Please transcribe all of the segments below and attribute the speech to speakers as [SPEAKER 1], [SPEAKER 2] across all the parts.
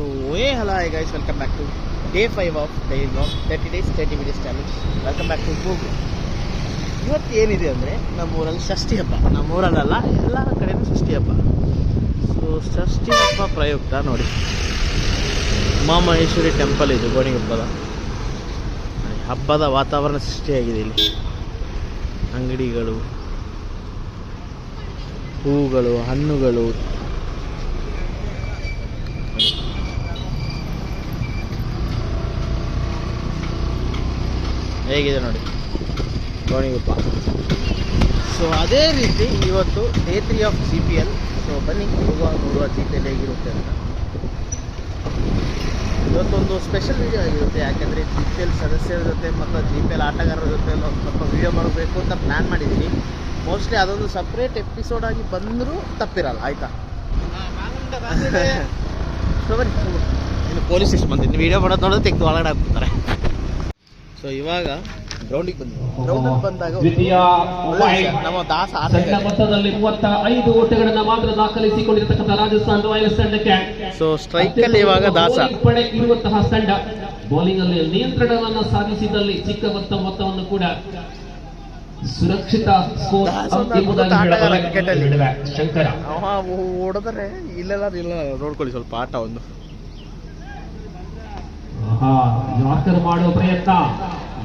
[SPEAKER 1] So hey hello hi guys welcome back to day five of day blog thirty days thirty minutes challenge welcome back to Google ಇವತ್ತು ಏನಿದೆ ಅಂದರೆ ನಮ್ಮೂರಲ್ಲಿ ಷಷ್ಠಿ ಹಬ್ಬ. ನಮ್ಮೂರಲ್ಲ ಎಲ್ಲ ಕಡೆಯೂ ಷಷ್ಠಿ ಹಬ್ಬ. ಸೊ ಷಷ್ಠಿ ಹಬ್ಬ ಪ್ರಯುಕ್ತ ನೋಡಿ. ಉಮಾಮಹೇಶ್ವರಿ ಟೆಂಪಲ್ ಇದು, ಗೋಣಿಗೊಪ್ಪದ. ಹಬ್ಬದ ವಾತಾವರಣ ಸೃಷ್ಟಿಯಾಗಿದೆ ಇಲ್ಲಿ. ಅಂಗಡಿಗಳು, ಹೂಗಳು, ಹಣ್ಣುಗಳು ಹೇಗಿದೆ ನೋಡಿ. ಗೋಣಿಗುಪ್ಪ. ಸೊ ಅದೇ ರೀತಿ ಇವತ್ತು day three of C P L so ಬನ್ನಿ ಹೋಗುವ ನೋಡುವ ಪಿ ಎಲ್ ಹೇಗಿರುತ್ತೆ ಅಂತ. ಇವತ್ತೊಂದು ಸ್ಪೆಷಲ್ ವಿಡಿಯೋ ಆಗಿರುತ್ತೆ. ಯಾಕೆಂದರೆ ಜಿ ಪಿ ಎಲ್ ಸದಸ್ಯರ ಜೊತೆ ಮತ್ತು ಜಿ ಪಿ ಎಲ್ ಆಟಗಾರರ ಜೊತೆ ಎಲ್ಲ ಒಂದು ಸ್ವಲ್ಪ ವಿಡಿಯೋ ಮಾಡಬೇಕು ಅಂತ ಪ್ಲ್ಯಾನ್ ಮಾಡಿದ್ದೀನಿ ಮೋಸ್ಟ್ಲಿ ಅದೊಂದು ಸಪ್ರೇಟ್ ಎಪಿಸೋಡ್ ಆಗಿ ಬಂದರೂ ತಪ್ಪಿರಲ್ಲ ಆಯಿತಾ? ಸೊ ಬನ್ನಿ. ಇನ್ನು ಪೊಲೀಸ್ ಸ್ಟೇಷನ್ ಬಂದಿದ್ದೀನಿ ವಿಡಿಯೋ ಮಾಡೋದು ನೋಡೋದು ತೆಗೆದು ಒಳಗಡೆ ಹಾಕ್ಬಿಡ್ತಾರೆ ಸೊ ಇವಾಗ ಗ್ರೌಂಡಿಗೆ ಬಂದ್ವಿ ಗ್ರೌಂಡ್ ಬಂದಾಗ. ನಮ್ಮ ದಾಸ
[SPEAKER 2] ಸಣ್ಣ ಮೊತ್ತದಲ್ಲಿ ಮೂವತ್ತ ಐದು ಓಟಗಳನ್ನ ಮಾತ್ರ ದಾಖಲಿಸಿಕೊಂಡಿರತಕ್ಕಂಥ ರಾಜಸ್ಥಾನ ರಾಯಲ್ಸ್ ತಂಡಕ್ಕೆ.
[SPEAKER 1] ಸೊ ಸ್ಟ್ರೈಕ್ ಅಲ್ಲಿ ಇವಾಗ ದಾಸ.
[SPEAKER 2] ಪಡೆ ಇರುವಂತಹ ತಂಡ. ಬೌಲಿಂಗ್ ಅಲ್ಲಿ ನಿಯಂತ್ರಣವನ್ನು ಸಾಧಿಸಿದಲ್ಲಿ ಚಿಕ್ಕ ಮೊತ್ತ ಮೊತ್ತವನ್ನು ಕೂಡ ಸುರಕ್ಷಿತ ಸ್ಕೋರ್ ಶಂಕರ.
[SPEAKER 1] ಅವ ಓಡಿದ್ರೆ ಇಲ್ಲೆಲ್ಲ ಇಲ್ಲ ನೋಡ್ಕೊಳ್ಳಿ ಸ್ವಲ್ಪ ಆಟ ಒಂದು.
[SPEAKER 2] ಯಾರ್ಕರ್ ಮಾಡುವ ಪ್ರಯತ್ನ.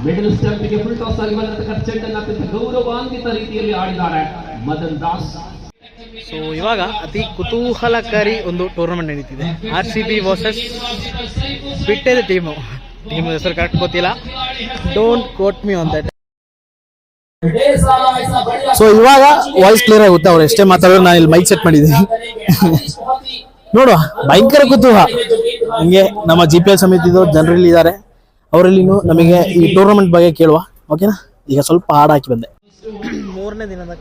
[SPEAKER 2] ಮಿಡಲ್ ಸ್ಟಂಪ್ಗೆ ಫುಲ್ ಟಾಸ್ ಆಗಿ ಬಂದಿರತಕ್ಕಂಥ ಚೆಂಡನ್ನು ಅತ್ಯಂತ ಗೌರವಾನ್ವಿತ ರೀತಿಯಲ್ಲಿ ಆಡಿದ್ದಾರೆ ಮದನ್ ದಾಸ್.
[SPEAKER 1] ಸೊ ಇವಾಗ ಅತಿ ಕುತೂಹಲಕಾರಿ ಒಂದು ಟೂರ್ನಮೆಂಟ್ ನಡೀತಿದೆ. ಆರ್ ಸಿ ಬಿ ವರ್ಸಸ್ ಬಿಟ್ಟದ ಟೀಮು ಟೀಮ್ ಹೆಸರು ಕರೆಕ್ಟ್ ಗೊತ್ತಿಲ್ಲ. Don't quote me on that so ಇವಾಗ ವಾಯ್ಸ್ ಕ್ಲಿಯರ್ ಆಗುತ್ತೆ ಅವ್ರು? ಎಷ್ಟೇ ಮಾತಾಡೋರು ನಾನು ಇಲ್ಲಿ ಮೈಕ್ ಸೆಟ್ ಮಾಡಿದ್ದೀನಿ. ನೋಡುವ ಭಯಂಕರ ಕುತೂಹ ಹಿಂಗೆ ನಮ್ಮ ಜಿ ಪಿ ಎಲ್ ಸಮಿತಿದವ್ರು ಜನರಲ್ಲಿ ಇದ್ದಾರೆ ಅವರಲ್ಲಿ ನಮಗೆ ಈ ಟೂರ್ನಮೆಂಟ್ ಬಗ್ಗೆ ಕೇಳುವ. ಓಕೆನಾ ಈಗ ಸ್ವಲ್ಪ ಹಾಡು ಹಾಕಿ ಬಂದೆ. ಮೂರನೇ ದಿನದ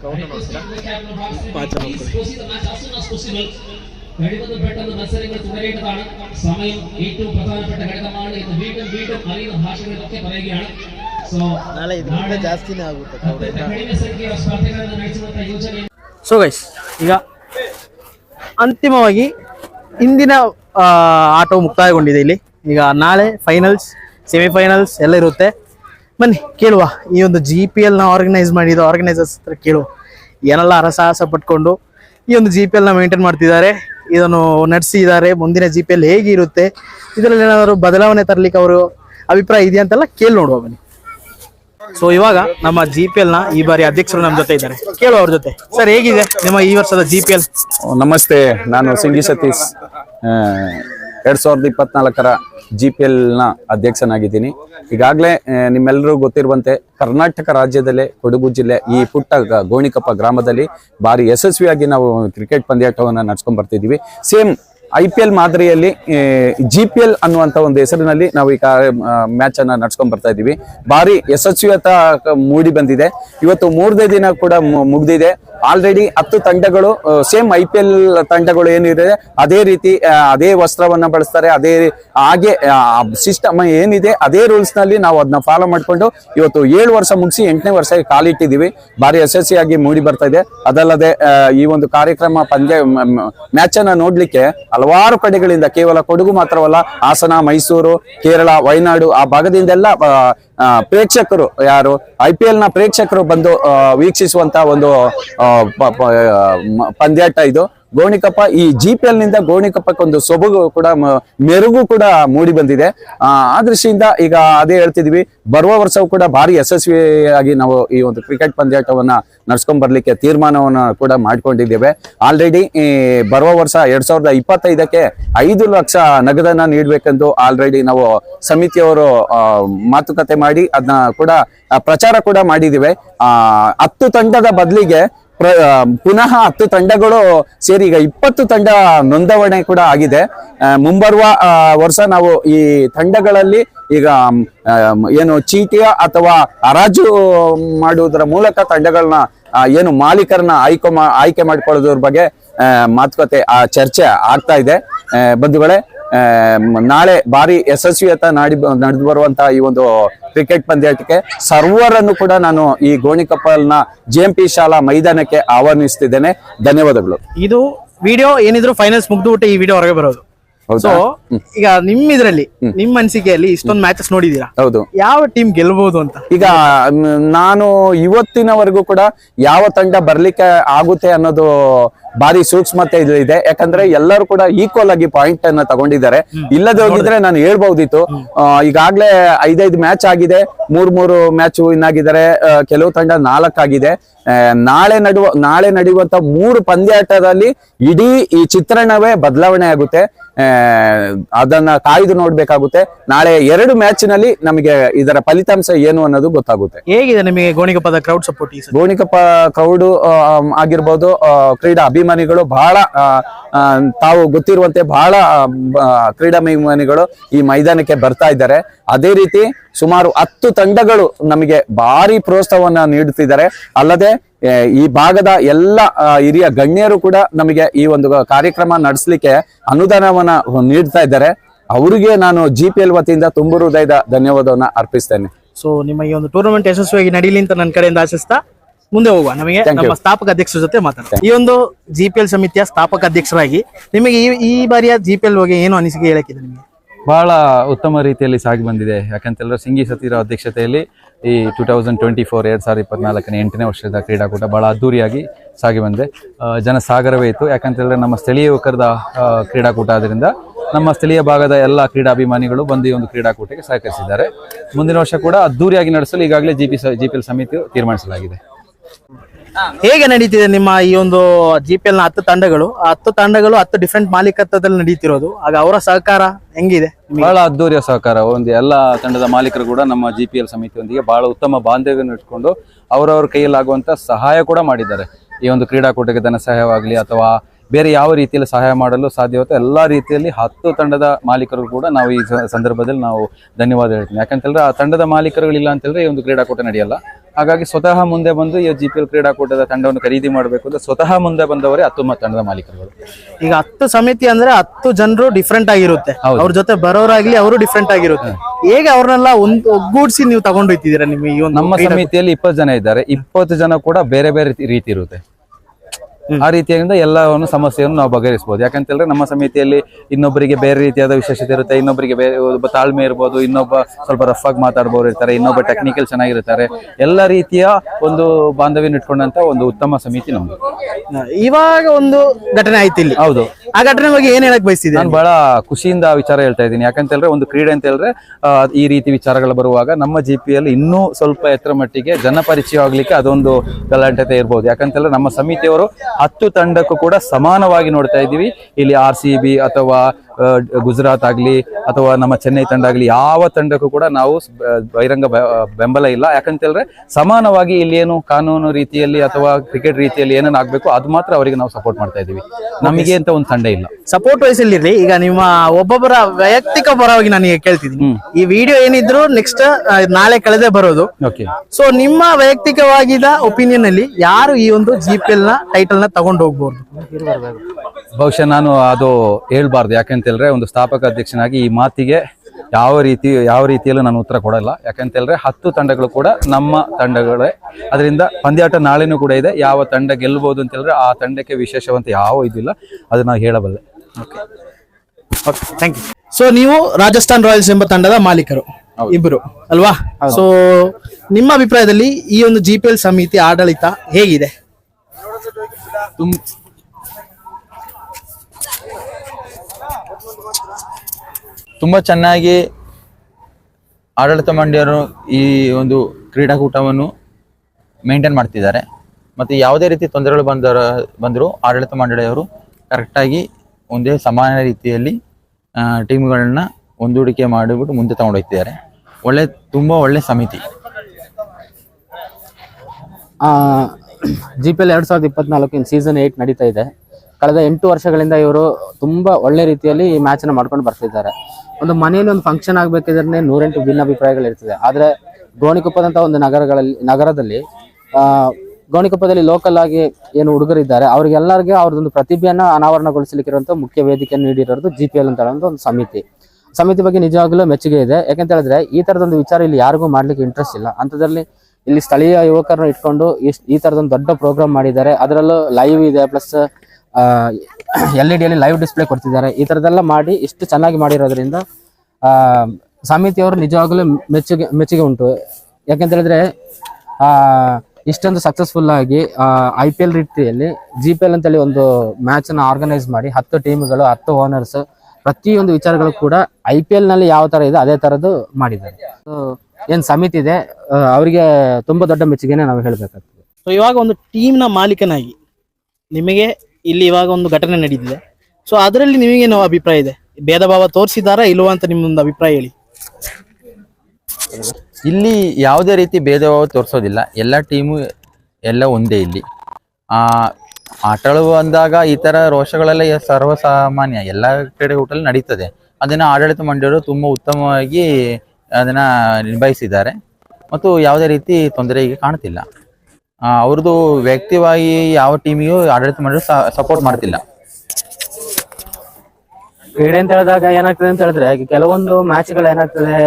[SPEAKER 1] ನಾಳೆ ಇದರಿಂದ ಜಾಸ್ತಿನೇ ಆಗುತ್ತೆ ಸೊ ಗೈಸ್ ಈಗ ಅಂತಿಮವಾಗಿ ಇಂದಿನ ಆ, ಆಟವು ಮುಕ್ತಾಯಗೊಂಡಿದೆ ಇಲ್ಲಿ. ಈಗ ನಾಳೆ ಫೈನಲ್ಸ್ ಸೆಮಿಫೈನಲ್ಸ್ ಎಲ್ಲ ಇರುತ್ತೆ. ಬನ್ನಿ ಕೇಳುವ. ಈ ಒಂದು ಜಿ ಪಿ ಎಲ್ನ ಆರ್ಗನೈಸ್ ಮಾಡಿದ ಆರ್ಗನೈಸರ್ಸ್ ಹತ್ರ ಕೇಳು ಏನೆಲ್ಲ ಹರಸಾಹಸ ಪಟ್ಕೊಂಡು ಈ ಒಂದು ಜಿ ಪಿ ಎಲ್ನ ಮೇಂಟೈನ್ ಮಾಡ್ತಿದ್ದಾರೆ ಇದನ್ನು ನಡೆಸಿದ್ದಾರೆ ಮುಂದಿನ ಜಿ ಪಿ ಎಲ್ ಹೇಗಿರುತ್ತೆ ಇದರಲ್ಲಿ ಏನಾದರೂ ಬದಲಾವಣೆ ತರಲಿಕ್ಕೆ ಅವರು ಅಭಿಪ್ರಾಯ ಇದೆಯಾ ಅಂತೆಲ್ಲ ಕೇಳಿ ನೋಡುವ ಬನ್ನಿ. ಸೊ ಇವಾಗ ನಮ್ಮ ಜಿ ಪಿ ಎಲ್ನ ಈ ಬಾರಿ ಅಧ್ಯಕ್ಷರು ನಮ್ಮ ಜೊತೆ ಇದ್ದಾರೆ. ಕೇಳುವ ಅವ್ರ ಜೊತೆ. ಸರ್ ಹೇಗಿದೆ ನಿಮ್ಮ ಈ ವರ್ಷದ ಜಿ ಪಿ ಎಲ್
[SPEAKER 3] ನಮಸ್ತೆ ನಾನು ಸಿಂಗಿ ಸತೀಶ್. ಎರಡ್ ಸಾವಿರದ ಇಪ್ಪತ್ನಾಲ್ಕರ ಜಿ ಪಿ ಎಲ್ನ ಅಧ್ಯಕ್ಷನಾಗಿದ್ದೀನಿ. ಈಗಾಗಲೇ ನಿಮ್ಮೆಲ್ಲರೂ ಗೊತ್ತಿರುವಂತೆ ಕರ್ನಾಟಕ ರಾಜ್ಯದಲ್ಲೇ ಕೊಡಗು ಜಿಲ್ಲೆ ಈ ಪುಟ್ಟ ಗೋಣಿಕಪ್ಪ ಗ್ರಾಮದಲ್ಲಿ ಭಾರಿ ಯಶಸ್ವಿಯಾಗಿ ನಾವು ಕ್ರಿಕೆಟ್ ಪಂದ್ಯಾಟವನ್ನು ನಡ್ಸ್ಕೊಂಡ್ ಬರ್ತಿದೀವಿ ಸೇಮ್ ಐ ಪಿ ಎಲ್ ಮಾದರಿಯಲ್ಲಿ ಜಿ ಪಿ ಎಲ್ ಅನ್ನುವಂತ ಒಂದು ಹೆಸರಿನಲ್ಲಿ ನಾವು ಈಗ ಮ್ಯಾಚ್ ಅನ್ನ ನಡ್ಸ್ಕೊಂಡ್ ಬರ್ತಾ ಇದೀವಿ ಭಾರಿ ಯಶಸ್ವಿಯತ ಮೂಡಿ ಬಂದಿದೆ. ಇವತ್ತು ಮೂರನೇ ದಿನ ಕೂಡ ಮುಗ್ದಿದೆ. ಆಲ್ರೆಡಿ ಹತ್ತು ತಂಡಗಳು ಸೇಮ್ ಐ ಪಿ ಎಲ್ ತಂಡಗಳು ಏನಿದೆ, ಅದೇ ರೀತಿ ಅದೇ ವಸ್ತ್ರವನ್ನ ಬಳಸ್ತಾರೆ, ಅದೇ ಹಾಗೆ ಸಿಸ್ಟಮ್ ಏನಿದೆ, ಅದೇ ರೂಲ್ಸ್ನಲ್ಲಿ ನಾವು ಅದನ್ನ ಫಾಲೋ ಮಾಡ್ಕೊಂಡು ಇವತ್ತು ಏಳು ವರ್ಷ ಮುಗಿಸಿ ಎಂಟನೇ ವರ್ಷ ಕಾಲಿಟ್ಟಿದ್ದೀವಿ ಭಾರಿ ಯಶಸ್ವಿಯಾಗಿ ಮೂಡಿ ಬರ್ತಾ ಇದೆ. ಅದಲ್ಲದೆ ಈ ಒಂದು ಕಾರ್ಯಕ್ರಮ ಪಂದ್ಯ ಮ್ಯಾಚ್ ಅನ್ನ ನೋಡ್ಲಿಕ್ಕೆ ಹಲವಾರು ಕಡೆಗಳಿಂದ ಕೇವಲ ಕೊಡಗು ಮಾತ್ರವಲ್ಲ, ಹಾಸನ, ಮೈಸೂರು, ಕೇರಳ, ವಯನಾಡು, ಆ ಭಾಗದಿಂದೆಲ್ಲ ಪ್ರೇಕ್ಷಕರು ಯಾರು? ಐ ಪಿ ಎಲ್ನ ಪ್ರೇಕ್ಷಕರು ಬಂದು ವೀಕ್ಷಿಸುವಂತ ಒಂದು ಪಂದ್ಯಾಟ ಇದು. ಗೋಣಿಕೊಪ್ಪ, ಈ ಜಿ ನಿಂದ ಗೋಣಿಕೊಪ್ಪಕ್ಕೆ ಒಂದು ಸೊಬಗು ಕೂಡ ಮೆರುಗು ಕೂಡ ಮೂಡಿ ಬಂದಿದೆ. ಆ ದೃಷ್ಟಿಯಿಂದ ಈಗ ಅದೇ ಹೇಳ್ತಿದ್ವಿ. ಬರುವ ವರ್ಷವೂ ಕೂಡ ಭಾರಿ ಯಶಸ್ವಿಯಾಗಿ ನಾವು ಈ ಒಂದು ಕ್ರಿಕೆಟ್ ಪಂದ್ಯಾಟವನ್ನ ನಡ್ಸ್ಕೊಂಡ್ ಬರ್ಲಿಕ್ಕೆ ತೀರ್ಮಾನವನ್ನ ಕೂಡ ಮಾಡ್ಕೊಂಡಿದ್ದೇವೆ. ಆಲ್ರೆಡಿ ಈ, ಬರುವ ವರ್ಷ ಎರಡ್ ಸಾವಿರದ ಇಪ್ಪತ್ತೈದಕ್ಕೆ ಐದು ಲಕ್ಷ ನಗದನ್ನ ನೀಡಬೇಕೆಂದು ಆಲ್ರೆಡಿ ನಾವು ಸಮಿತಿಯವರು ಮಾತುಕತೆ ಮಾಡಿ, ಅದನ್ನ ಕೂಡ ಪ್ರಚಾರ ಕೂಡ ಮಾಡಿದಿವೆ ಆ, ಹತ್ತು ತಂಡದ ಬದಲಿಗೆ ಪುನಃ ಹತ್ತು ತಂಡಗಳು ಸೇರಿ ಈಗ ಇಪ್ಪತ್ತು ತಂಡ ನೋಂದಾವಣೆ ಕೂಡ ಆಗಿದೆ. ಮುಂಬರುವ ವರ್ಷ ನಾವು ಈ ತಂಡಗಳಲ್ಲಿ ಈಗ ಏನು ಚೀಟಿಯ ಅಥವಾ ಹರಾಜು ಮಾಡುವುದರ ಮೂಲಕ ತಂಡಗಳನ್ನ ಏನು ಮಾಲೀಕರನ್ನ ಆಯ್ಕೆ ಮಾ, ಆಯ್ಕೆ ಮಾಡಿಕೊಳ್ಳೋದ್ರ ಬಗ್ಗೆ ಮಾತುಕತೆ, ಆ, ಚರ್ಚೆ ಆಗ್ತಾ ಇದೆ. ಬಂಧುಗಳೇ ನಾಳೆ ಭಾರಿ ಯಶಸ್ವಿಯತ್ತ ನಾಡಿ ನಡೆದು ಬರುವಂತಹ ಈ ಒಂದು ಕ್ರಿಕೆಟ್ ಪಂದ್ಯಾಟಕ್ಕೆ ಸರ್ವರನ್ನು ಕೂಡ ನಾನು ಈ ಗೋಣಿಕೊಪ್ಪಲ್ನ ಜೆ ಎಂ ಪಿ ಶಾಲಾ ಮೈದಾನಕ್ಕೆ ಆಹ್ವಾನಿಸ್ತಿದ್ದೇನೆ. ಧನ್ಯವಾದಗಳು.
[SPEAKER 1] ಇದು ವಿಡಿಯೋ ಏನಿದ್ರು ಫೈನಲ್ಸ್ ಮುಗ್ದುಬಿಟ್ಟು ಈ ವಿಡಿಯೋ ಹೊರಗೆ ಬರೋದು? ಸೊ ಈಗ ನಿಮ್ ಇದ್ರಲ್ಲಿ ನಿಮ್ ಅನಿಸಿಕೆಯಲ್ಲಿ ಇಷ್ಟೊಂದು ಮ್ಯಾಚಸ್ ನೋಡಿದೀರಾ?
[SPEAKER 3] ಹೌದು.
[SPEAKER 1] ಯಾವ ಟೀಮ್ ಗೆಲ್ಬಹುದು ಅಂತ?
[SPEAKER 3] ಈಗ ನಾನು ಇವತ್ತಿನವರೆಗೂ ಕೂಡ ಯಾವ ತಂಡ ಬರ್ಲಿಕ್ಕೆ ಆಗುತ್ತೆ ಅನ್ನೋದು ಬಾರಿ ಸೂಕ್ಷ್ಮತೆ ಇದು ಇದೆ. ಯಾಕಂದ್ರೆ ಎಲ್ಲರೂ ಕೂಡ ಈಕ್ವಲ್ ಆಗಿ ಪಾಯಿಂಟ್ ಅನ್ನ ತಗೊಂಡಿದ್ದಾರೆ. ಇಲ್ಲದೆ ಹೋಗಿದ್ರೆ ನಾನು ಹೇಳ್ಬಹುದಿತ್ತು. ಈಗಾಗ್ಲೇ ಐದೈದು ಮ್ಯಾಚ್ ಆಗಿದೆ. ಮೂರ್ ಮೂರು ಮ್ಯಾಚ್ ವಿನ್ ಆಗಿದ್ದಾರೆ. ಕೆಲವು ತಂಡ ನಾಲ್ಕಾಗಿದೆ ನಾಳೆ ನಡುವ ನಾಳೆ ನಡೆಯುವಂತ ಮೂರು ಪಂದ್ಯಾಟದಲ್ಲಿ ಇಡೀ ಈ ಚಿತ್ರಣವೇ ಬದಲಾವಣೆ ಆಗುತ್ತೆ. ಅದನ್ನ ಕಾಯ್ದು ನೋಡ್ಬೇಕಾಗುತ್ತೆ. ನಾಳೆ ಎರಡು ಮ್ಯಾಚ್ನಲ್ಲಿ ನಮಗೆ ಇದರ ಫಲಿತಾಂಶ ಏನು ಅನ್ನೋದು ಗೊತ್ತಾಗುತ್ತೆ.
[SPEAKER 1] ಹೇಗಿದೆ ನಿಮಗೆ ಗೋಣಿಕಪ್ಪದ ಕ್ರೌಡ್ ಸಪೋರ್ಟ್
[SPEAKER 3] ಗೋಣಿಕಪ್ಪ ಕ್ರೌಡ್ ಆಗಿರ್ಬೋದು ಕ್ರೀಡಾ ಅಭಿಮಾನಿಗಳು ಬಹಳ ತಾವು ಗೊತ್ತಿರುವಂತೆ ಬಹಳ ಕ್ರೀಡಾಭಿಮಾನಿಗಳು ಈ ಮೈದಾನಕ್ಕೆ ಬರ್ತಾ ಇದ್ದಾರೆ. ಅದೇ ರೀತಿ ಸುಮಾರು ಹತ್ತು ತಂಡಗಳು ನಮಗೆ ಭಾರಿ ಪ್ರೋತ್ಸಾಹವನ್ನು ನೀಡುತ್ತಿದ್ದಾರೆ. ಅಲ್ಲದೆ ಈ ಭಾಗದ ಎಲ್ಲ ಹಿರಿಯ ಗಣ್ಯರು ಕೂಡ ನಮಗೆ ಈ ಒಂದು ಕಾರ್ಯಕ್ರಮ ನಡೆಸಲಿಕ್ಕೆ ಅನುದಾನವನ್ನ ನೀಡ್ತಾ ಇದ್ದಾರೆ. ಅವರಿಗೆ ನಾನು ಜಿ ಪಿ ಎಲ್ ವತಿಯಿಂದ ತುಂಬು ಹೃದಯದ ಧನ್ಯವಾದವನ್ನ ಅರ್ಪಿಸ್ತೇನೆ.
[SPEAKER 1] ಸೊ ನಿಮ್ಮ ಈ ಒಂದು ಟೂರ್ನಮೆಂಟ್ ಯಶಸ್ವಿಯಾಗಿ ನಡೀಲಿ ಅಂತ ನನ್ನ ಕಡೆಯಿಂದ ಆಶಿಸ್ತಾ ಮುಂದೆ ಹೋಗುವ. ನಮಗೆ ನಮ್ಮ ಸ್ಥಾಪಕ ಅಧ್ಯಕ್ಷರ ಜೊತೆ ಮಾತಾಡ್ತಾರೆ ಈ ಒಂದು ಜಿ ಪಿ ಎಲ್ ಸಮಿತಿಯ ಸ್ಥಾಪಕ ಅಧ್ಯಕ್ಷರಾಗಿ ನಿಮಗೆ ಈ ಈ ಬಾರಿಯ ಜಿ ಪಿ ಎಲ್ ಬಗ್ಗೆ ಏನು ಅನಿಸಿಕೆ ಹೇಳಕ್ಕಿದೆ ನಿಮಗೆ?
[SPEAKER 4] ಬಹಳ ಉತ್ತಮ ರೀತಿಯಲ್ಲಿ ಸಾಗಿ ಬಂದಿದೆ. ಯಾಕಂತೇಳಿದ್ರೆ ಸಿಂಗಿ ಸತೀರ ಅಧ್ಯಕ್ಷತೆಯಲ್ಲಿ ಈ ಟೂ ತೌಸಂಡ್ ಟ್ವೆಂಟಿ ಫೋರ್ ಎರಡು ಸಾವಿರದ ಇಪ್ಪತ್ನಾಲ್ಕನೇ ಎಂಟನೇ ವರ್ಷದ ಕ್ರೀಡಾಕೂಟ ಬಹಳ ಅದ್ದೂರಿಯಾಗಿ ಸಾಗಿ ಬಂದೆ ಜನಸಾಗರವೇ ಇತ್ತು. ಯಾಕಂತೇಳಿದ್ರೆ ನಮ್ಮ ಸ್ಥಳೀಯ ಯುವಕರದ ಕ್ರೀಡಾಕೂಟ ಆದ್ದರಿಂದ ನಮ್ಮ ಸ್ಥಳೀಯ ಭಾಗದ ಎಲ್ಲ ಕ್ರೀಡಾಭಿಮಾನಿಗಳು ಬಂದು ಈ ಒಂದು ಕ್ರೀಡಾಕೂಟಕ್ಕೆ ಸಹಕರಿಸಿದ್ದಾರೆ. ಮುಂದಿನ ವರ್ಷ ಕೂಡ ಅದ್ದೂರಿಯಾಗಿ ನಡೆಸಲು ಈಗಾಗಲೇ ಜಿ ಪಿ ಜಿ ಪಿ ಸಮಿತಿ ತೀರ್ಮಾನಿಸಲಾಗಿದೆ.
[SPEAKER 1] ಹೇಗೆ ನಡೀತಿದೆ ನಿಮ್ಮ ಈ ಒಂದು ಜಿ ಪಿ ಎಲ್ನ ಹತ್ತು ತಂಡಗಳು? ಹತ್ತು ತಂಡಗಳು ಹತ್ತು ಡಿಫ್ರೆಂಟ್ ಮಾಲೀಕತ್ವದಲ್ಲಿ ನಡೀತಿರೋದು. ಆಗ ಅವರ ಸಹಕಾರ ಹೆಂಗಿದೆ?
[SPEAKER 4] ಬಹಳ ಅದ್ದೂರಿಯ ಸಹಕಾರ. ಒಂದು ಎಲ್ಲ ತಂಡದ ಮಾಲೀಕರು ಕೂಡ ನಮ್ಮ ಜಿ ಪಿ ಎಲ್ ಸಮಿತಿಯೊಂದಿಗೆ ಬಹಳ ಉತ್ತಮ ಬಾಂಧವ್ಯವನ್ನು ಇಟ್ಕೊಂಡು ಅವರವರ ಕೈಯಲ್ಲಾಗುವಂತ ಸಹಾಯ ಕೂಡ ಮಾಡಿದ್ದಾರೆ. ಈ ಒಂದು ಕ್ರೀಡಾಕೂಟಕ್ಕೆ ಧನ ಸಹಾಯವಾಗಲಿ ಅಥವಾ ಬೇರೆ ಯಾವ ರೀತಿಯಲ್ಲಿ ಸಹಾಯ ಮಾಡಲು ಸಾಧ್ಯವಾಗುತ್ತೋ ಎಲ್ಲಾ ರೀತಿಯಲ್ಲಿ ಹತ್ತು ತಂಡದ ಮಾಲೀಕರು ಕೂಡ ನಾವು ಈ ಸಂದರ್ಭದಲ್ಲಿ ನಾವು ಧನ್ಯವಾದ ಹೇಳ್ತೀನಿ. ಯಾಕಂತೇಳಿದ್ರೆ ಆ ತಂಡದ ಮಾಲೀಕರುಗಳಿಲ್ಲ ಅಂತೇಳಿದ್ರೆ ಈ ಒಂದು ಕ್ರೀಡಾಕೂಟ ನಡೆಯಲ್ಲ. ಹಾಗಾಗಿ ಸ್ವತಃ ಮುಂದೆ ಬಂದು ಈ ಜಿ ಪಿ ಎಲ್ ಕ್ರೀಡಾಕೂಟದ ತಂಡವನ್ನು ಖರೀದಿ ಮಾಡಬೇಕು ಅಂತ ಸ್ವತಃ ಮುಂದೆ ಬಂದವರೇ ಹತ್ತು ತಂಡದ ಮಾಲೀಕರುಗಳು.
[SPEAKER 1] ಈಗ ಹತ್ತು ಸಮಿತಿ ಅಂದ್ರೆ ಹತ್ತು ಜನರು ಡಿಫ್ರೆಂಟ್ ಆಗಿರುತ್ತೆ. ಅವ್ರ ಜೊತೆ ಬರೋರಾಗ್ಲಿ ಅವರು ಡಿಫ್ರೆಂಟ್ ಆಗಿರುತ್ತೆ. ಹೇಗೆ ಅವ್ರನ್ನೆಲ್ಲ ಒಂದು ಒಗ್ಗೂಡಿಸಿ ನೀವು ತಗೊಂಡೊಯ್ತಿದ್ದೀರಾ ನಿಮಗೆ ಈ ಒಂದು
[SPEAKER 4] ನಮ್ಮ ಸಮಿತಿಯಲ್ಲಿ ಇಪ್ಪತ್ತು ಜನ ಇದ್ದಾರೆ. ಇಪ್ಪತ್ತು ಜನ ಕೂಡ ಬೇರೆ ಬೇರೆ ರೀತಿ ಇರುತ್ತೆ. ಆ ರೀತಿಯಿಂದ ಎಲ್ಲವನ್ನು ಸಮಸ್ಯೆಯನ್ನು ನಾವು ಬಗೆಹರಿಸಬಹುದು ಯಾಕಂತೇಳಿದ್ರೆ ನಮ್ಮ ಸಮಿತಿಯಲ್ಲಿ ಇನ್ನೊಬ್ಬರಿಗೆ ಬೇರೆ ರೀತಿಯಾದ ವಿಶೇಷತೆ ಇರುತ್ತೆ ಇನ್ನೊಬ್ಬರಿಗೆ ಬೇರೆ ಒಬ್ಬ ತಾಳ್ಮೆ ಇರ್ಬೋದು ಇನ್ನೊಬ್ಬ ಸ್ವಲ್ಪ ರಫ್ ಆಗಿ ಮಾತಾಡಬಹುದು ಇರ್ತಾರೆ ಇನ್ನೊಬ್ಬ ಟೆಕ್ನಿಕಲ್ ಚೆನ್ನಾಗಿರ್ತಾರೆ. ಎಲ್ಲ ರೀತಿಯ ಒಂದು ಬಾಂಧವ್ಯ ಇಟ್ಕೊಂಡಂತ ಒಂದು ಉತ್ತಮ ಸಮಿತಿ ನಮ್ದು.
[SPEAKER 1] ಇವಾಗ ಒಂದು ಘಟನೆ ಆಯ್ತು ಇಲ್ಲಿ.
[SPEAKER 4] ಹೌದು.
[SPEAKER 1] ಆ ಘಟನೆ ಬಗ್ಗೆ ಏನ್ ಹೇಳಕ್ ಬಯಸಿದೆ
[SPEAKER 4] ನಾನು ಬಹಳ ಖುಷಿಯಿಂದ ವಿಚಾರ ಹೇಳ್ತಾ ಇದ್ದೀನಿ. ಯಾಕಂತ ಹೇಳಿದ್ರೆ ಒಂದು ಕ್ರೀಡೆ ಅಂತ ಹೇಳಿದ್ರೆ ಈ ರೀತಿ ವಿಚಾರಗಳು ಬರುವಾಗ ನಮ್ಮ ಜಿ ಪಿ ಅಲ್ಲಿ ಇನ್ನೂ ಸ್ವಲ್ಪ ಎತ್ತರ ಮಟ್ಟಿಗೆ ಜನಪರಿಚಯ ಆಗ್ಲಿಕ್ಕೆ ಅದೊಂದು ಗಲಾಟತೆ ಇರ್ಬೋದು. ಯಾಕಂತ ಹೇಳಿದ್ರೆ ನಮ್ಮ ಸಮಿತಿಯವರು ಹತ್ತು ತಂಡಕ್ಕೂ ಕೂಡ ಸಮಾನವಾಗಿ ನೋಡ್ತಾ ಇದ್ದೀವಿ. ಇಲ್ಲಿ ಆರ್ ಸಿ ಬಿ ಅಥವಾ ಗುಜರಾತ್ ಆಗ್ಲಿ ಅಥವಾ ನಮ್ಮ ಚೆನ್ನೈ ತಂಡ ಆಗ್ಲಿ ಯಾವ ತಂಡಕ್ಕೂ ಕೂಡ ನಾವು ಬಹಿರಂಗ ಬೆಂಬಲ ಇಲ್ಲ. ಯಾಕಂತ ಹೇಳಿದ್ರೆ ಸಮಾನವಾಗಿ ಇಲ್ಲಿ ಏನು ಕಾನೂನು ರೀತಿಯಲ್ಲಿ ಅಥವಾ ಕ್ರಿಕೆಟ್ ರೀತಿಯಲ್ಲಿ ಏನೇನು ಆಗಬೇಕು ಅದು ಮಾತ್ರ ಅವರಿಗೆ ನಾವು ಸಪೋರ್ಟ್ ಮಾಡ್ತಾ ಇದ್ದೀವಿ. ನಮಗೆ ಅಂತ ಒಂದು ತಂಡ ಇಲ್ಲ.
[SPEAKER 1] ಸಪೋರ್ಟ್ ವಯಸ್ಸಲ್ಲಿರ್ಲಿ ಈಗ ನಿಮ್ಮ ಒಬ್ಬೊಬ್ಬರ ವೈಯಕ್ತಿಕ ಪರವಾಗಿ ನಾನು ಈಗ ಕೇಳ್ತಿದ್ದೀನಿ. ಈ ವಿಡಿಯೋ ಏನಿದ್ರು ನೆಕ್ಸ್ಟ್ ನಾಳೆ ಕಳೆದೇ ಬರೋದು.
[SPEAKER 4] ಓಕೆ
[SPEAKER 1] ಸೊ ನಿಮ್ಮ ವೈಯಕ್ತಿಕವಾಗಿದ ಒಪಿನಿಯನ್ ಅಲ್ಲಿ ಯಾರು ಈ ಒಂದು ಜಿ ಪಿ ಎಲ್ನ ಟೈಟಲ್ನ ತಗೊಂಡು ಹೋಗ್ಬೋದು?
[SPEAKER 4] ಬಹುಶಃ ನಾನು ಅದು ಹೇಳ್ಬಾರ್ದು. ಯಾಕಂತ ಹೇಳಿದ್ರೆ ಒಂದು ಸ್ಥಾಪಕ ಅಧ್ಯಕ್ಷನಾಗಿ ಈ ಮಾತಿಗೆ ಯಾವ ರೀತಿ ಯಾವ ರೀತಿಯಲ್ಲೂ ನಾನು ಉತ್ತರ ಕೊಡಲ್ಲ. ಯಾಕಂತ ಹೇಳಿದ್ರೆ ಹತ್ತು ತಂಡಗಳು ಕೂಡ ನಮ್ಮ ತಂಡಗಳೇ. ಅದರಿಂದ ಪಂದ್ಯಾಟ ನಾಳೆನೂ ಕೂಡ ಇದೆ. ಯಾವ ತಂಡ ಗೆಲ್ಲಬಹುದು ಅಂತ ಹೇಳಿದ್ರೆ ಆ ತಂಡಕ್ಕೆ ವಿಶೇಷವಂತ ಯಾವ ಇದಿಲ್ಲ ಅದು ನಾವು ಹೇಳಬಲ್ಲೆ.
[SPEAKER 1] ಥ್ಯಾಂಕ್ ಯು ಸೊ ನೀವು ರಾಜಸ್ಥಾನ್ ರಾಯಲ್ಸ್ ಎಂಬ ತಂಡದ ಮಾಲೀಕರು. ಇಬ್ಬರು ಅಲ್ವಾ? ಸೊ ನಿಮ್ಮ ಅಭಿಪ್ರಾಯದಲ್ಲಿ ಈ ಒಂದು ಜಿ ಪಿ ಎಲ್ ಸಮಿತಿ ಆಡಳಿತ ಹೇಗಿದೆ?
[SPEAKER 5] ತುಂಬ ಚೆನ್ನಾಗಿ ಆಡಳಿತ ಮಂಡ್ಯರು ಈ ಒಂದು ಕ್ರೀಡಾಕೂಟವನ್ನು ಮೇಂಟೈನ್ ಮಾಡ್ತಿದ್ದಾರೆ. ಮತ್ತು ಯಾವುದೇ ರೀತಿ ತೊಂದರೆಗಳು ಬಂದರ, ಬಂದರೂ ಆಡಳಿತ ಮಂಡಳಿಯವರು ಕರೆಕ್ಟಾಗಿ ಒಂದೇ ಸಮಾನ ರೀತಿಯಲ್ಲಿ ಟೀಮ್ಗಳನ್ನ ಒಂದೂಡಿಕೆ ಮಾಡಿಬಿಟ್ಟು ಮುಂದೆ ತಗೊಂಡೋಗ್ತಿದ್ದಾರೆ ಒಳ್ಳೆ, ತುಂಬ ಒಳ್ಳೆ ಸಮಿತಿ.
[SPEAKER 6] ಜಿ ಪಿ ಎಲ್ ಎರಡು ಸಾವಿರದ ಇಪ್ಪತ್ನಾಲ್ಕಿನ ಸೀಸನ್ ಏಯ್ಟ್ ನಡೀತಾ ಇದೆ. ಕಳೆದ ಎಂಟು ವರ್ಷಗಳಿಂದ ಇವರು ತುಂಬ ಒಳ್ಳೆ ರೀತಿಯಲ್ಲಿ ಈ ಮ್ಯಾಚ್ನ ಮಾಡ್ಕೊಂಡು ಬರ್ತಿದ್ದಾರೆ. ಒಂದು ಮನೆಯಲ್ಲಿ ಒಂದು ಫಂಕ್ಷನ್ ಆಗಬೇಕಿದ್ರೆ ನೂರೆಂಟು ಭಿನ್ನಾಭಿಪ್ರಾಯಗಳಿರ್ತದೆ. ಆದರೆ ಗೋಣಿಕೊಪ್ಪದಂಥ ಒಂದು ನಗರಗಳಲ್ಲಿ ನಗರದಲ್ಲಿ ಆ, ಗೋಣಿಕೊಪ್ಪದಲ್ಲಿ ಲೋಕಲ್ ಆಗಿ ಏನು ಹುಡುಗರಿದ್ದಾರೆ ಅವ್ರಿಗೆಲ್ಲರಿಗೆ ಅವ್ರದ್ದೊಂದು ಪ್ರತಿಭೆಯನ್ನು ಅನಾವರಣಗೊಳಿಸಲಿಕ್ಕಿರುವಂಥ ಮುಖ್ಯ ವೇದಿಕೆಯನ್ನು ನೀಡಿರೋದು ಜಿ ಪಿ ಎಲ್ ಅಂತ ಹೇಳೋದು ಒಂದು ಸಮಿತಿ. ಸಮಿತಿ ಬಗ್ಗೆ ನಿಜವಾಗ್ಲೂ ಮೆಚ್ಚುಗೆ ಇದೆ. ಯಾಕಂತ ಹೇಳಿದ್ರೆ ಈ ತರದೊಂದು ವಿಚಾರ ಇಲ್ಲಿ ಯಾರಿಗೂ ಮಾಡ್ಲಿಕ್ಕೆ ಇಂಟ್ರೆಸ್ಟ್ ಇಲ್ಲ. ಅಂಥದ್ರಲ್ಲಿ ಇಲ್ಲಿ ಸ್ಥಳೀಯ ಯುವಕರನ್ನ ಇಟ್ಕೊಂಡು ಈ ತರದೊಂದು ದೊಡ್ಡ ಪ್ರೋಗ್ರಾಮ್ ಮಾಡಿದ್ದಾರೆ. ಅದರಲ್ಲೂ ಲೈವ್ ಇದೆ. ಪ್ಲಸ್ ಎಲ್ ಇ ಡಿಯಲ್ಲಿ ಲೈವ್ ಡಿಸ್ಪ್ಲೇ ಕೊಡ್ತಿದ್ದಾರೆ. ಈ ಥರದ್ದೆಲ್ಲ ಮಾಡಿ ಇಷ್ಟು ಚೆನ್ನಾಗಿ ಮಾಡಿರೋದ್ರಿಂದ ಸಮಿತಿಯವರು ನಿಜವಾಗಲೂ ಮೆಚ್ಚುಗೆ ಮೆಚ್ಚುಗೆ ಉಂಟು. ಆ, ಇಷ್ಟೊಂದು ಸಕ್ಸಸ್ಫುಲ್ ಆಗಿ ಐ ಪಿ ಎಲ್ ರೀತಿಯಲ್ಲಿ ಜಿ ಪಿ ಎಲ್ ಅಂತೇಳಿ ಒಂದು ಮ್ಯಾಚನ್ನು ಆರ್ಗನೈಸ್ ಮಾಡಿ ಹತ್ತು ಟೀಮ್ಗಳು ಹತ್ತು ಓನರ್ಸ್ ಪ್ರತಿಯೊಂದು ವಿಚಾರಗಳು ಕೂಡ ಐ ಪಿ ಎಲ್ನಲ್ಲಿ ಯಾವ ಥರ ಇದೆ ಅದೇ ಥರದ್ದು ಮಾಡಿದ್ದಾರೆ. ಸೊ ಏನು ಸಮಿತಿ ಇದೆ ಅವರಿಗೆ ತುಂಬ ದೊಡ್ಡ ಮೆಚ್ಚುಗೆನೇ ನಾವು ಹೇಳಬೇಕಾಗ್ತದೆ.
[SPEAKER 1] ಸೊ ಇವಾಗ ಒಂದು ಟೀಮ್ನ ಮಾಲೀಕನಾಗಿ ನಿಮಗೆ ಇಲ್ಲಿ ಇವಾಗ ಒಂದು ಘಟನೆ ನಡೆದಿದೆ ಸೊ ಅದರಲ್ಲಿ ನಿಮಗೇನು ಅಭಿಪ್ರಾಯ ಇದೆ? ಭೇದ ಭಾವ ತೋರಿಸಿದಾರಾ ಇಲ್ವಾ ಅಂತ ನಿಮ್ಮೊಂದು ಅಭಿಪ್ರಾಯ ಹೇಳಿ.
[SPEAKER 5] ಇಲ್ಲಿ ಯಾವುದೇ ರೀತಿ ಭೇದ ಭಾವ ತೋರಿಸೋದಿಲ್ಲ. ಎಲ್ಲ ಟೀಮು ಎಲ್ಲ ಒಂದೇ ಇಲ್ಲಿ. ಆ ಆಟಗಳು ಬಂದಾಗ ಈ ತರ ರೋಷಗಳೆಲ್ಲ ಸರ್ವಸಾಮಾನ್ಯ ಎಲ್ಲ ಕ್ರೀಡೆಗೂಟಲ್ಲಿ ನಡೀತದೆ. ಅದನ್ನ ಆಡಳಿತ ಮಂಡಳಿಯವರು ತುಂಬಾ ಉತ್ತಮವಾಗಿ ಅದನ್ನ ನಿಭಾಯಿಸಿದ್ದಾರೆ. ಮತ್ತು ಯಾವುದೇ ರೀತಿ ತೊಂದರೆ ಈಗ ಕಾಣ್ತಿಲ್ಲ. ಅವ್ರದ್ದು ವ್ಯಕ್ತಿವಾಗಿ ಯಾವ ಟೀಮಿಗೂ ಆಡಳಿತ ಮಾಡಿದ್ರೆ ಸಪೋರ್ಟ್ ಮಾಡ್ತಿಲ್ಲ.
[SPEAKER 6] ಕ್ರೀಡೆ ಅಂತ ಹೇಳಿದಾಗ ಏನಾಗ್ತದೆ ಅಂತ ಹೇಳಿದ್ರೆ ಕೆಲವೊಂದು ಮ್ಯಾಚ್ಗಳು ಏನಾಗ್ತದೆ,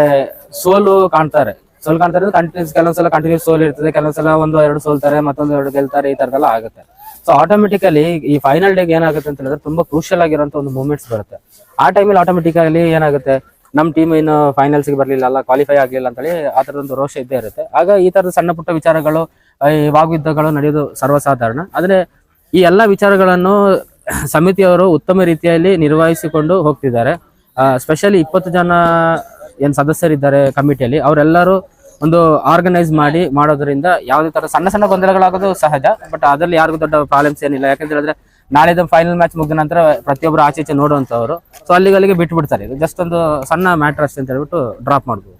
[SPEAKER 6] ಸೋಲು ಕಾಣ್ತಾರೆ. ಸೋಲು ಕಾಣ್ತಾರೆ ಕಂಟಿನ್ಯೂಸ್ ಕೆಲವೊಂದ್ಸಲ ಕಂಟಿನ್ಯೂಸ್ ಸೋಲ್ ಇರ್ತದೆ ಕೆಲವೊಂದ್ಸಲ ಒಂದು ಎರಡು ಸೋಲ್ತಾರೆ, ಮತ್ತೊಂದು ಎರಡು ಗೆಲ್ತಾರೆ ಈ ತರದೆಲ್ಲ ಆಗುತ್ತೆ. ಸೊ ಆಟೋಮೆಟಿಕಲಿ ಈ ಫೈನಲ್ ಡೇಗೆ ಏನಾಗುತ್ತೆ ಅಂತ ಹೇಳಿದ್ರೆ ತುಂಬಾ ಕ್ರೂಷಿಯಲ್ ಆಗಿರುವಂತ ಒಂದು ಮೂಮೆಂಟ್ಸ್ ಬರುತ್ತೆ. ಆ ಟೈಮಲ್ಲಿ ಆಟೋಮೆಟಿಕಲಿ ಏನಾಗುತ್ತೆ ನಮ್ಮ ಟೀಮ್ ಇನ್ನು ಫೈನಲ್ಸ್ಗೆ ಬರಲಿಲ್ಲ ಅಲ್ಲ ಕ್ವಾಲಿಫೈ ಆಗಲಿಲ್ಲ ಅಂತೇಳಿ ಆ ತರದೊಂದು ರೋಷ ಇದ್ದೇ ಇರುತ್ತೆ. ಆಗ ಈ ಥರದ ಸಣ್ಣ ಪುಟ್ಟ ವಿಚಾರಗಳು ವಾಗ್ಯುದ್ಧಗಳು ನಡೆಯೋದು ಸರ್ವಸಾಧಾರಣ. ಆದ್ರೆ ಈ ಎಲ್ಲಾ ವಿಚಾರಗಳನ್ನು ಸಮಿತಿಯವರು ಉತ್ತಮ ರೀತಿಯಲ್ಲಿ ನಿರ್ವಹಿಸಿಕೊಂಡು ಹೋಗ್ತಿದ್ದಾರೆ. ಸ್ಪೆಷಲಿ ಇಪ್ಪತ್ತು ಜನ ಏನ್ ಸದಸ್ಯರಿದ್ದಾರೆ ಕಮಿಟಿಯಲ್ಲಿ, ಅವರೆಲ್ಲರೂ ಒಂದು ಆರ್ಗನೈಸ್ ಮಾಡಿ ಮಾಡೋದ್ರಿಂದ ಯಾವುದೇ ತರ ಸಣ್ಣ ಸಣ್ಣ ಗೊಂದಲಗಳಾಗೋದು ಸಹಜ ಬಟ್ ಅದರಲ್ಲಿ ಯಾರಿಗೂ ದೊಡ್ಡ ಪ್ರಾಬ್ಲಮ್ಸ್ ಏನಿಲ್ಲ. ಯಾಕಂತ ಹೇಳಿದ್ರೆ ನಾಳೆದ ಫೈನಲ್ ಮ್ಯಾಚ್ ಮುಗಿದ ನಂತರ ಪ್ರತಿಯೊಬ್ಬರು ಆಚೆ ಈಚೆ ನೋಡುವಂತವ್ರು ಸೊ ಅಲ್ಲಿಗೆ ಅಲ್ಲಿಗೆ ಬಿಟ್ಟು ಬಿಡ್ತಾರೆ ಇದು ಜಸ್ಟ್ ಒಂದು ಸಣ್ಣ ಮ್ಯಾಟ್ರ್ ಅಷ್ಟೇ ಅಂತ ಹೇಳ್ಬಿಟ್ಟು ಡ್ರಾಪ್ ಮಾಡ್ಬೋದು.